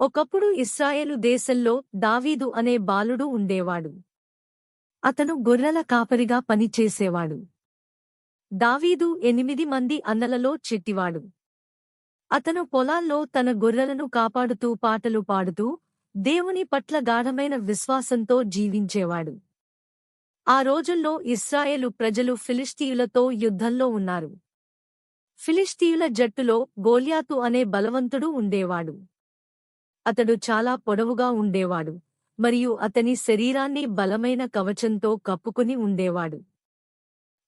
ఒకప్పుడు ఇస్రాయేలు దేశంలో దావీదు అనే బాలుడు ఉండేవాడు. అతను గొర్రెల కాపరిగా పనిచేసేవాడు. దావీదు ఎనిమిది మంది అన్నలలో చెట్టివాడు. అతను పొలాల్లో తన గొర్రెలను కాపాడుతూ పాటలు పాడుతూ దేవుని పట్ల గాఢమైన విశ్వాసంతో జీవించేవాడు. ఆ రోజుల్లో ఇస్రాయేలు ప్రజలు ఫిలిస్తీయులతో యుద్ధంలో ఉన్నారు. ఫిలిస్తీయుల జట్టులో గోల్యాతు అనే బలవంతుడు ఉండేవాడు. అతడు చాలా పొడవుగా ఉండేవాడు మరియు అతని శరీరాన్ని బలమైన కవచంతో కప్పుకుని ఉండేవాడు.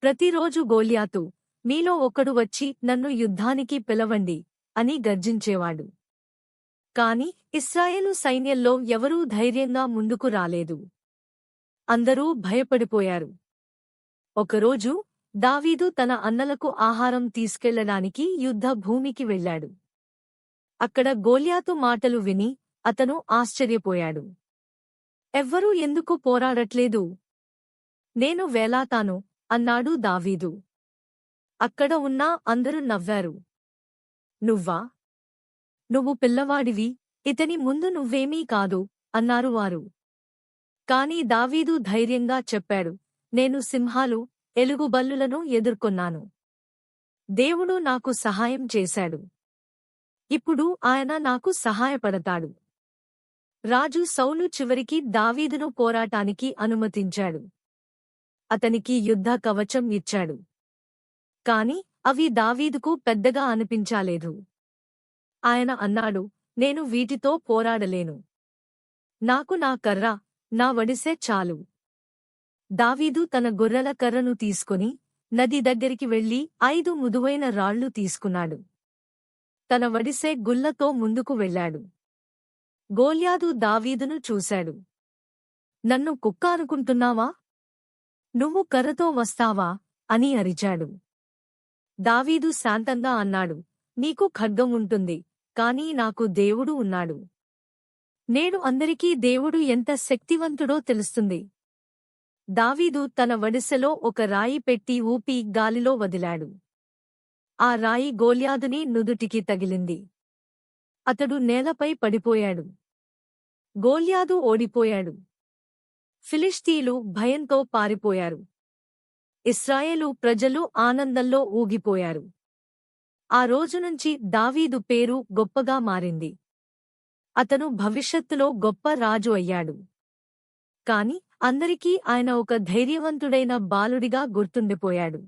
ప్రతిరోజు గోల్యాతు మీలో ఒకడు వచ్చి నన్ను యుద్ధానికి పిలవండి అని గర్జించేవాడు. కాని ఇస్రాయేలు సైన్యంలో ఎవరూ ధైర్యంగా ముందుకు రాలేదు. అందరూ భయపడిపోయారు. ఒకరోజు దావీదు తన అన్నలకు ఆహారం తీసుకెళ్ళడానికి యుద్ధ భూమికి వెళ్ళాడు అక్కడ గోల్యాతు మాటలు విని అతను ఆశ్చర్యపోయాడు. ఎవ్వరూ ఎందుకు పోరాడట్లేదు? నేను వేలాతాను అన్నాడు దావీదు. అక్కడ ఉన్నా అందరూ నవ్వారు. నువ్వా? నువ్వు పిల్లవాడివి ఇతని ముందు నువ్వేమీ కాదు అన్నారు వారు. కాని దావీదు ధైర్యంగా చెప్పాడు నేను సింహాలు ఎలుగుబల్లులను ఎదుర్కొన్నాను. దేవుడు నాకు సహాయం చేశాడు. ఇప్పుడు ఆయన నాకు సహాయపడతాడు. రాజు సౌలు చివరికి దావీదును పోరాటానికి అనుమతించాడు. అతనికి యుద్ధ కవచం ఇచ్చాడు. కాని అవి దావీదుకు పెద్దగా అనిపించాలేదు. ఆయన అన్నాడు నేను వీటితో పోరాడలేను. నాకు నా కర్ర నా వడిసే చాలు. దావీదు తన గొర్రెల కర్రను తీసుకుని నది దగ్గరికి వెళ్ళి ఐదు ముదువైన రాళ్ళు తీసుకున్నాడు. తన వడిసే గుల్లతో ముందుకు వెళ్ళాడు గోల్యాదు దావీదును చూశాడు. నన్ను కుక్క అనుకుంటున్నావా నువ్వు కర్రతో వస్తావా అని అరిచాడు. దావీదు శాంతంగా అన్నాడు. నీకు ఖడ్గం ఉంటుంది కాని నాకు దేవుడు ఉన్నాడు. నేడు అందరికీ దేవుడు ఎంత శక్తివంతుడో తెలుస్తుంది. దావీదు తన వడిసెలో ఒక రాయి పెట్టి ఊపి గాలిలో వదిలాడు. ఆ రాయి గోల్యాదుని నుదుటికి తగిలింది. అతడు నేలపై పడిపోయాడు. గోల్యాదు ఓడిపోయాడు. ఫిలిస్తీలు భయంతో పారిపోయారు. ఇస్రాయేలు ప్రజలు ఆనందంలో ఊగిపోయారు. ఆ రోజునుంచి దావీదు పేరు గొప్పగా మారింది. అతను భవిష్యత్తులో గొప్ప రాజు అయ్యాడు. కాని అందరికీ ఆయన ఒక ధైర్యవంతుడైన బాలుడిగా గుర్తుండిపోయాడు.